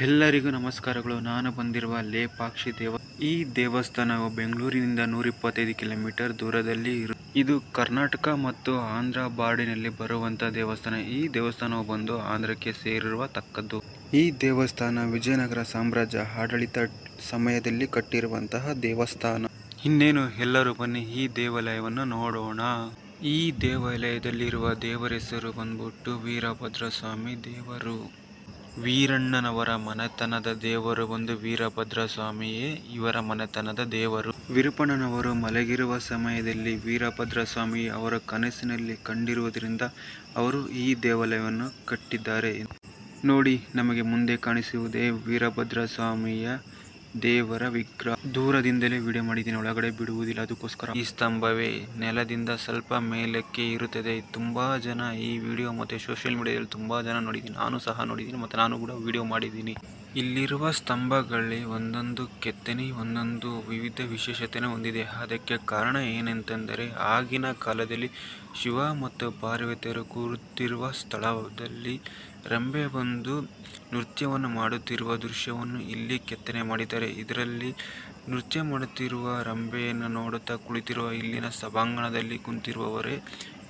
ಎಲ್ಲರಿಗೂ ನಮಸ್ಕಾರಗಳು. ನಾನು ಬಂದಿರುವ ಲೇಪಾಕ್ಷಿ ದೇವ, ಈ ದೇವಸ್ಥಾನವು ಬೆಂಗಳೂರಿನಿಂದ ನೂರಿಪ್ಪತ್ತೈದು ಕಿಲೋಮೀಟರ್ ದೂರದಲ್ಲಿ ಇರು, ಇದು ಕರ್ನಾಟಕ ಮತ್ತು ಆಂಧ್ರ ಬಾರ್ಡಿನಲ್ಲಿ ಬರುವಂತಹ ದೇವಸ್ಥಾನ. ಈ ದೇವಸ್ಥಾನವು ಬಂದು ಆಂಧ್ರಕ್ಕೆ ಸೇರಿರುವ ತಕ್ಕದ್ದು. ಈ ದೇವಸ್ಥಾನ ವಿಜಯನಗರ ಸಾಮ್ರಾಜ್ಯ ಆಡಳಿತ ಸಮಯದಲ್ಲಿ ಕಟ್ಟಿರುವಂತಹ ದೇವಸ್ಥಾನ. ಇನ್ನೇನು, ಎಲ್ಲರೂ ಬನ್ನಿ, ಈ ದೇವಾಲಯವನ್ನು ನೋಡೋಣ. ಈ ದೇವಾಲಯದಲ್ಲಿರುವ ದೇವರ ಹೆಸರು ಬಂದ್ಬಿಟ್ಟು ವೀರಭದ್ರ ಸ್ವಾಮಿ ದೇವರು. ವೀರಣ್ಣನವರ ಮನೆತನದ ದೇವರು ಒಂದು ವೀರಭದ್ರ ಸ್ವಾಮಿಯೇ ಇವರ ಮನೆತನದ ದೇವರು. ವಿರೂಪಣ್ಣನವರು ಮಲಗಿರುವ ಸಮಯದಲ್ಲಿ ವೀರಭದ್ರ ಸ್ವಾಮಿ ಅವರ ಕನಸಿನಲ್ಲಿ ಕಂಡಿರುವುದರಿಂದ ಅವರು ಈ ದೇವಾಲಯವನ್ನು ಕಟ್ಟಿದ್ದಾರೆ. ನೋಡಿ, ನಮಗೆ ಮುಂದೆ ಕಾಣಿಸುವುದೇ ವೀರಭದ್ರ ಸ್ವಾಮಿಯ ದೇವರ ವಿಗ್ರಹ. ದೂರದಿಂದಲೇ ವಿಡಿಯೋ ಮಾಡಿದ್ದೀನಿ, ಒಳಗಡೆ ಬಿಡುವುದಿಲ್ಲ, ಅದಕ್ಕೋಸ್ಕರ. ಈ ಸ್ತಂಭವೇ ನೆಲದಿಂದ ಸ್ವಲ್ಪ ಮೇಲಕ್ಕೆ ಇರುತ್ತದೆ. ತುಂಬಾ ಜನ ಈ ವಿಡಿಯೋ ಮತ್ತೆ ಸೋಷಿಯಲ್ ಮೀಡಿಯಾದಲ್ಲಿ ತುಂಬಾ ಜನ ನೋಡಿದ್ದೀನಿ. ನಾನು ಸಹ ನೋಡಿದ್ದೀನಿ ಮತ್ತೆ ನಾನು ಕೂಡ ವಿಡಿಯೋ ಮಾಡಿದ್ದೀನಿ. ಇಲ್ಲಿರುವ ಸ್ತಂಭಗಳಲ್ಲಿ ಒಂದೊಂದು ಕೆತ್ತನೆ, ಒಂದೊಂದು ವಿವಿಧ ವಿಶೇಷತೆಯನ್ನು ಹೊಂದಿದೆ. ಅದಕ್ಕೆ ಕಾರಣ ಏನಂತಂದರೆ, ಆಗಿನ ಕಾಲದಲ್ಲಿ ಶಿವ ಮತ್ತು ಪಾರ್ವತಿಯರು ಕೂರುತ್ತಿರುವ ಸ್ಥಳದಲ್ಲಿ ರಂಬೆ ಬಂದು ನೃತ್ಯವನ್ನು ಮಾಡುತ್ತಿರುವ ದೃಶ್ಯವನ್ನು ಇಲ್ಲಿ ಕೆತ್ತನೆ ಮಾಡಿದ್ದಾರೆ. ಇದರಲ್ಲಿ ನೃತ್ಯ ಮಾಡುತ್ತಿರುವ ರಂಬೆಯನ್ನು ನೋಡುತ್ತಾ ಕುಳಿತಿರುವ ಇಲ್ಲಿನ ಸಭಾಂಗಣದಲ್ಲಿ ಕುಂತಿರುವವರೇ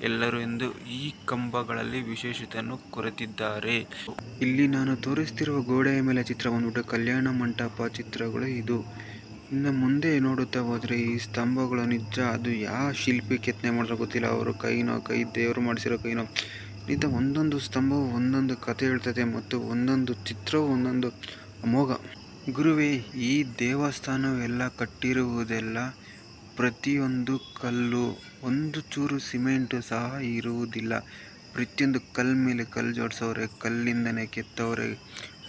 ಎಲ್ಲರೂ ಎಂದು ಈ ಕಂಬಗಳಲ್ಲಿ ವಿಶೇಷತೆಯನ್ನು ಕೊರೆತಿದ್ದಾರೆ. ಇಲ್ಲಿ ನಾನು ತೋರಿಸ್ತಿರುವ ಗೋಡೆಯ ಮೇಲೆ ಚಿತ್ರ ಬಂದ್ಬಿಟ್ಟು ಕಲ್ಯಾಣ ಮಂಟಪ ಚಿತ್ರಗಳು ಇದು. ಇನ್ನು ಮುಂದೆ ನೋಡುತ್ತಾ ಹೋದರೆ ಈ ಸ್ತಂಭಗಳು ನಿಜ. ಅದು ಯಾವ ಶಿಲ್ಪಿ ಕೆತ್ತನೆ ಮಾಡಿರೋ ಗೊತ್ತಿಲ್ಲ. ಅವರು ಕೈನೋ, ಕೈ, ದೇವರು ಮಾಡಿಸಿರೋ ಕೈನೋ. ನಿಜ ಒಂದೊಂದು ಸ್ತಂಭವು ಒಂದೊಂದು ಕಥೆ ಹೇಳ್ತದೆ ಮತ್ತು ಒಂದೊಂದು ಚಿತ್ರವು ಒಂದೊಂದು ಅಮೋಘ. ಗುರುವೇ, ಈ ದೇವಸ್ಥಾನವೆಲ್ಲ ಕಟ್ಟಿರುವುದೆಲ್ಲ ಪ್ರತಿಯೊಂದು ಕಲ್ಲು, ಒಂದು ಚೂರು ಸಿಮೆಂಟು ಸಹ ಇರುವುದಿಲ್ಲ. ಪ್ರತಿಯೊಂದು ಕಲ್ಲು ಮೇಲೆ ಕಲ್ಲು ಜೋಡಿಸೋರೆ, ಕಲ್ಲಿಂದನೇ ಕೆತ್ತವ್ರೆ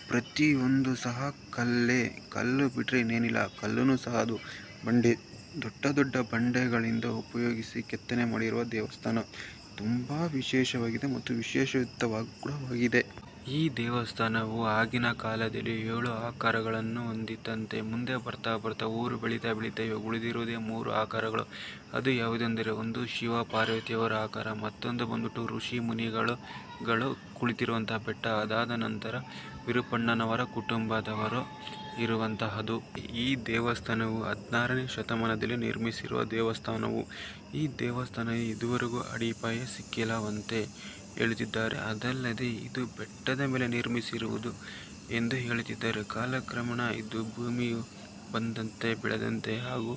ಪ್ರತಿಯೊಂದು ಸಹ ಕಲ್ಲೇ. ಕಲ್ಲು ಬಿಟ್ಟರೆ ಇನ್ನೇನಿಲ್ಲ. ಕಲ್ಲೂ ಸಹ ಅದು ಬಂಡೆ, ದೊಡ್ಡ ದೊಡ್ಡ ಬಂಡೆಗಳಿಂದ ಉಪಯೋಗಿಸಿ ಕೆತ್ತನೆ ಮಾಡಿರುವ ದೇವಸ್ಥಾನ. ತುಂಬ ವಿಶೇಷವಾಗಿದೆ ಮತ್ತು ವಿಶೇಷಯುತವಾಗಿ ಕೂಡ ಆಗಿದೆ ಈ ದೇವಸ್ಥಾನವು ಆಗಿನ ಕಾಲದಲ್ಲಿ ಏಳು ಆಕಾರಗಳನ್ನು ಹೊಂದಿತ್ತಂತೆ. ಮುಂದೆ ಬರ್ತಾ ಬರ್ತಾ ಊರು ಬೆಳೀತಾ ಬೆಳೀತಾ ಇವಾಗ ಉಳಿದಿರುವುದೇ ಮೂರು ಆಕಾರಗಳು. ಅದು ಯಾವುದೆಂದರೆ ಒಂದು ಶಿವ ಪಾರ್ವತಿಯವರ ಆಕಾರ, ಮತ್ತೊಂದು ಬಂದ್ಬಿಟ್ಟು ಋಷಿ ಮುನಿಗಳು ಗಳು ಕುಳಿತಿರುವಂತಹ ಬೆಟ್ಟ. ಅದಾದ ನಂತರ ವಿರೂಪಣ್ಣನವರ ಕುಟುಂಬದವರು ಇರುವಂತಹದು. ಈ ದೇವಸ್ಥಾನವು ಹದಿನಾರನೇ ಶತಮಾನದಲ್ಲಿ ನಿರ್ಮಿಸಿರುವ ದೇವಸ್ಥಾನವು. ಈ ದೇವಸ್ಥಾನ ಇದುವರೆಗೂ ಅಡಿಪಾಯ ಸಿಕ್ಕಿಲ್ಲವಂತೆ. ಹೇಳುತ್ತಿದ್ದಾರೆ ಅದಲ್ಲದೆ ಇದು ಬೆಟ್ಟದ ಮೇಲೆ ನಿರ್ಮಿಸಿರುವುದು ಎಂದು ಹೇಳುತ್ತಿದ್ದಾರೆ. ಕಾಲಕ್ರಮೇಣ ಇದು ಭೂಮಿಯು ಬಂದಂತೆ, ಬೆಳೆದಂತೆ ಹಾಗೂ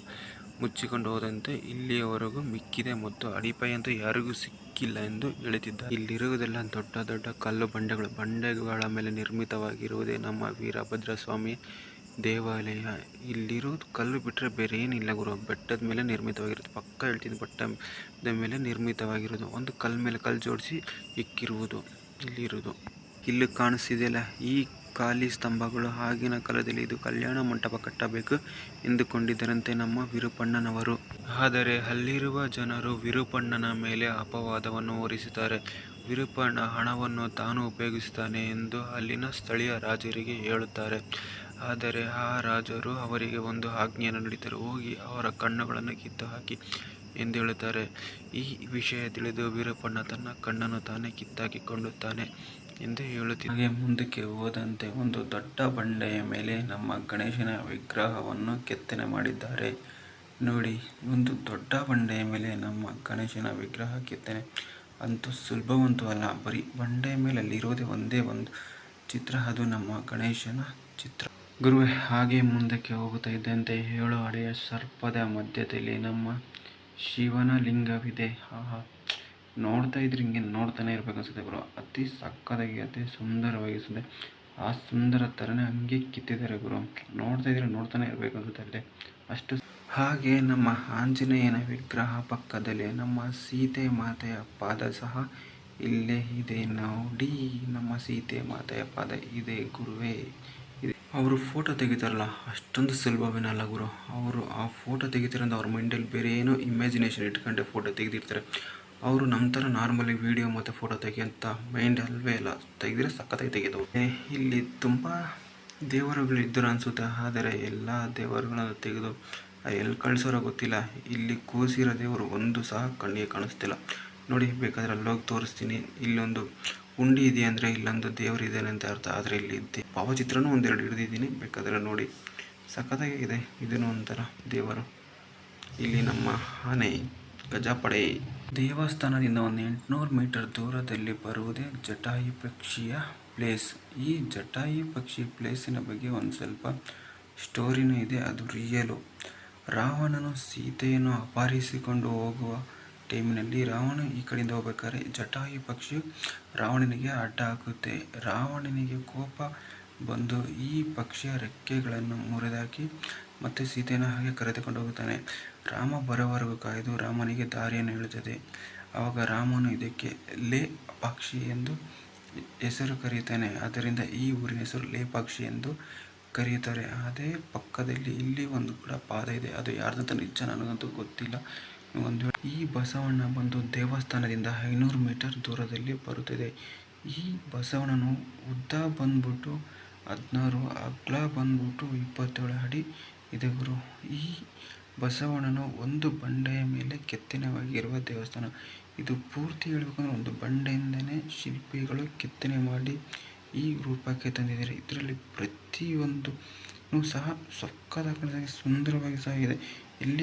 ಮುಚ್ಚಿಕೊಂಡು ಹೋದಂತೆ ಇಲ್ಲಿಯವರೆಗೂ ಮಿಕ್ಕಿದೆ ಮತ್ತು ಅಡಿಪಾಯ ಅಂತ ಯಾರಿಗೂ ಸಿಕ್ಕಿಲ್ಲ ಎಂದು ಹೇಳುತ್ತಿದ್ದಾರೆ. ಇಲ್ಲಿರುವುದೆಲ್ಲ ದೊಡ್ಡ ದೊಡ್ಡ ಕಲ್ಲು ಬಂಡೆಗಳು. ಬಂಡೆಗಳ ಮೇಲೆ ನಿರ್ಮಿತವಾಗಿರುವುದೇ ನಮ್ಮ ವೀರಭದ್ರ ಸ್ವಾಮಿ ದೇವಾಲಯ. ಇಲ್ಲಿರೋದು ಕಲ್ಲು ಬಿಟ್ಟರೆ ಬೇರೆ ಏನಿಲ್ಲ ಗುರು. ಬೆಟ್ಟದ ಮೇಲೆ ನಿರ್ಮಿತವಾಗಿರುತ್ತೆ. ಪಕ್ಕ ಹೇಳ್ತೀನಿ ಬೆಟ್ಟದ ಮೇಲೆ ನಿರ್ಮಿತವಾಗಿರೋದು. ಒಂದು ಕಲ್ಲು ಮೇಲೆ ಕಲ್ಲು ಜೋಡಿಸಿ ಇಕ್ಕಿರುವುದು. ಇಲ್ಲಿರೋದು. ಇಲ್ಲಿ ಕಾಣಿಸ್ತಿದೆಯಲ್ಲ, ಈ ಖಾಲಿ ಸ್ತಂಭಗಳು ಆಗಿನ ಕಾಲದಲ್ಲಿ ಇದು ಕಲ್ಯಾಣ ಮಂಟಪ ಕಟ್ಟಬೇಕು ಎಂದುಕೊಂಡಿದ್ದರಂತೆ ನಮ್ಮ ವಿರೂಪಣ್ಣನವರು. ಆದರೆ ಅಲ್ಲಿರುವ ಜನರು ವಿರೂಪಣ್ಣನ ಮೇಲೆ ಅಪವಾದವನ್ನು ಹೊರಿಸುತ್ತಾರೆ ವಿರೂಪಣ್ಣ ಹಣವನ್ನು ತಾನು ಉಪಯೋಗಿಸುತ್ತಾನೆ ಎಂದು ಅಲ್ಲಿನ ಸ್ಥಳೀಯ ರಾಜರಿಗೆ ಹೇಳುತ್ತಾರೆ. ಆದರೆ ಆ ರಾಜರು ಅವರಿಗೆ ಒಂದು ಆಜ್ಞೆಯನ್ನು ನೀಡಿದರು. ಹೋಗಿ ಅವರ ಕಣ್ಣುಗಳನ್ನು ಕಿತ್ತು ಹಾಕಿ ಎಂದು ಹೇಳುತ್ತಾರೆ. ಈ ವಿಷಯ ತಿಳಿದು ವೀರಪ್ಪಣ್ಣ ತನ್ನ ಕಣ್ಣನ್ನು ತಾನೇ ಕಿತ್ತಾಕಿಕೊಂಡುತ್ತಾನೆ ಎಂದು ಹೇಳುತ್ತಿದ್ದ ಹಾಗೆ ಮುಂದಕ್ಕೆ ಹೋದಂತೆ ಒಂದು ದೊಡ್ಡ ಬಂಡೆಯ ಮೇಲೆ ನಮ್ಮ ಗಣೇಶನ ವಿಗ್ರಹವನ್ನು ಕೆತ್ತನೆ ಮಾಡಿದ್ದಾರೆ. ನೋಡಿ, ಒಂದು ದೊಡ್ಡ ಬಂಡೆಯ ಮೇಲೆ ನಮ್ಮ ಗಣೇಶನ ವಿಗ್ರಹ ಕೆತ್ತನೆ. ಅಂತೂ ಸುಲಭವಂತೂ ಅಲ್ಲ. ಬರೀ ಬಂಡೆಯ ಮೇಲೆ ಅಲ್ಲಿರೋದೇ ಒಂದೇ ಒಂದು ಚಿತ್ರ. ಅದು ನಮ್ಮ ಗಣೇಶನ ಚಿತ್ರ. ಗುರುವೆ, ಹಾಗೆ ಮುಂದಕ್ಕೆ ಹೋಗುತ್ತಾ ಇದ್ದಂತೆ ಏಳು ಅಡೆಯ ಸರ್ಪದ ಮಧ್ಯದಲ್ಲಿ ನಮ್ಮ ಶಿವನ ಲಿಂಗವಿದೆ ಆಹಾ, ನೋಡ್ತಾ ಇದ್ರೆ, ಹಿಂಗೆ ನೋಡ್ತಾನೆ ಇರ್ಬೇಕು ಅನ್ಸುತ್ತೆ ಗುರು. ಅತಿ ಸಕ್ಕದಾಗಿ ಅತಿ ಸುಂದರವಾಗಿಸುತ್ತೆ. ಆ ಸುಂದರ ಥರನೇ ಹಂಗೆ ಕಿತ್ತಿದ್ದಾರೆ ಗುರು. ನೋಡ್ತಾ ಇದ್ರೆ ನೋಡ್ತಾನೆ ಇರಬೇಕು ಅನ್ಸುತ್ತೆ ಅಲ್ಲೇ. ಅಷ್ಟು ಹಾಗೆ ನಮ್ಮ ಆಂಜನೇಯನ ವಿಗ್ರಹ ಪಕ್ಕದಲ್ಲಿ ನಮ್ಮ ಸೀತೆ ಮಾತೆಯ ಪಾದ ಸಹ ಇಲ್ಲೇ ಇದೆ. ನೋಡಿ, ನಮ್ಮ ಸೀತೆ ಮಾತೆಯ ಪಾದ ಇದೆ ಗುರುವೇ. ಅವರು ಫೋಟೋ ತೆಗಿತಾರಲ್ಲ, ಅಷ್ಟೊಂದು ಸುಲಭವೇನಲ್ಲ ಗುರು. ಅವರು ಆ ಫೋಟೋ ತೆಗಿತಾರಂದ್ರೆ ಅವ್ರ ಮೈಂಡಲ್ಲಿ ಬೇರೆ ಏನೋ ಇಮ್ಯಾಜಿನೇಷನ್ ಇಟ್ಕೊಂಡೆ ಫೋಟೋ ತೆಗೆದಿರ್ತಾರೆ. ಅವರು ನಮ್ಮ ಥರ ನಾರ್ಮಲಿ ವೀಡಿಯೋ ಮತ್ತು ಫೋಟೋ ತೆಗಿಯಂಥ ಮೈಂಡ್ ಅಲ್ವೇ ಇಲ್ಲ. ತೆಗೆದ್ರೆ ಸಖತ್ತಾಗಿ ತೆಗೆದವು ಇಲ್ಲಿ ತುಂಬ ದೇವರುಗಳು ಇದ್ದರು ಅನಿಸುತ್ತೆ. ಆದರೆ ಎಲ್ಲ ದೇವರುಗಳನ್ನು ತೆಗೆದು ಎಲ್ಲಿ ಕಳಿಸೋರೋ ಗೊತ್ತಿಲ್ಲ. ಇಲ್ಲಿ ಕೂಸಿರೋ ದೇವರು ಒಂದು ಸಹ ಕಣ್ಣಿಗೆ ಕಾಣಿಸ್ತಿಲ್ಲ. ನೋಡಿ, ಬೇಕಾದರೆ ಅಲ್ಲೋಗಿ ತೋರಿಸ್ತೀನಿ. ಇಲ್ಲೊಂದು ಹುಂಡಿ ಇದೆ ಅಂದರೆ ಇಲ್ಲೊಂದು ದೇವರು ಇದ್ದಾನೆ ಅಂತ ಅರ್ಥ. ಆದರೆ ಇಲ್ಲಿ ಇದ್ದೆ ಭಾವಚಿತ್ರನೂ ಒಂದೆರಡು ಹಿಡಿದಿದ್ದೀನಿ. ಬೇಕಾದರೆ ನೋಡಿ. ಸಖತ್ತಾಗಿದೆ ಇದನ್ನು ಒಂಥರ ದೇವರು. ಇಲ್ಲಿ ನಮ್ಮ ಆನೆ, ಗಜಪಡೆ. ದೇವಸ್ಥಾನದಿಂದ ಒಂದು ಎಂಟುನೂರು ಮೀಟರ್ ದೂರದಲ್ಲಿ ಬರುವುದೇ ಜಟಾಯು ಪಕ್ಷಿಯ ಪ್ಲೇಸ್. ಈ ಜಟಾಯಿ ಪಕ್ಷಿ ಪ್ಲೇಸಿನ ಬಗ್ಗೆ ಒಂದು ಸ್ವಲ್ಪ ಸ್ಟೋರಿನೂ ಇದೆ. ಅದು ರಿಯಲು. ರಾವಣನು ಸೀತೆಯನ್ನು ಅಪಹರಿಸಿಕೊಂಡು ಹೋಗುವ ಟೈಮಿನಲ್ಲಿ ರಾವಣ ಈ ಕಡೆಯಿಂದ ಹೋಗ್ಬೇಕಾದ್ರೆ ಜಟಾಯು ಪಕ್ಷಿಯು ರಾವಣನಿಗೆ ಅಡ್ಡ ಹಾಕುತ್ತೆ ರಾವಣನಿಗೆ ಕೋಪ ಬಂದು ಈ ಪಕ್ಷಿಯ ರೆಕ್ಕೆಗಳನ್ನು ಮುರಿದಾಕಿ ಮತ್ತೆ ಸೀತೆಯನ್ನು ಹಾಗೆ ಕರೆದುಕೊಂಡು ಹೋಗುತ್ತಾನೆ. ರಾಮ ಬರೋವರೆಗೂ ಕಾಯ್ದು ರಾಮನಿಗೆ ದಾರಿಯನ್ನು ಹೇಳುತ್ತದೆ ಆವಾಗ ರಾಮನು ಇದಕ್ಕೆ ಲೇ ಪಕ್ಷಿ ಎಂದು ಹೆಸರು ಕರೆಯುತ್ತಾನೆ. ಆದ್ದರಿಂದ ಈ ಊರಿನ ಹೆಸರು ಲೇ ಪಕ್ಷಿ ಎಂದು ಕರೆಯುತ್ತಾರೆ. ಅದೇ ಪಕ್ಕದಲ್ಲಿ ಇಲ್ಲಿ ಒಂದು ಕೂಡ ಪಾದ ಇದೆ. ಅದು ಯಾರ್ದಂತ ನಿಜ ನನಗಂತೂ ಗೊತ್ತಿಲ್ಲ. ಒಂದು ಈ ಬಸವಣ್ಣ ಬಂದು ದೇವಸ್ಥಾನದಿಂದ ಐನೂರು ಮೀಟರ್ ದೂರದಲ್ಲಿ ಬರುತ್ತಿದೆ. ಈ ಬಸವಣ್ಣನು ಉದ್ದ ಬಂದ್ಬಿಟ್ಟು ಹದಿನಾರು, ಅಗ್ಲ ಬಂದ್ಬಿಟ್ಟು ಇಪ್ಪತ್ತೇಳು ಅಡಿ ಇದೆ ಗುರು. ಈ ಬಸವಣ್ಣನು ಒಂದು ಬಂಡೆಯ ಮೇಲೆ ಕೆತ್ತನೆವಾಗಿರುವ ದೇವಸ್ಥಾನ. ಇದು ಪೂರ್ತಿ ಹೇಳ್ಬೇಕಂದ್ರೆ ಒಂದು ಬಂಡೆಯಿಂದನೇ ಶಿಲ್ಪಿಗಳು ಕೆತ್ತನೆ ಮಾಡಿ ಈ ರೂಪಕ್ಕೆ ತಂದಿದ್ದಾರೆ. ಇದರಲ್ಲಿ ಪ್ರತಿಯೊಂದು ಸಹ ಸೊಕ್ಕದ ಸುಂದರವಾಗಿ ಸಹ ಇದೆ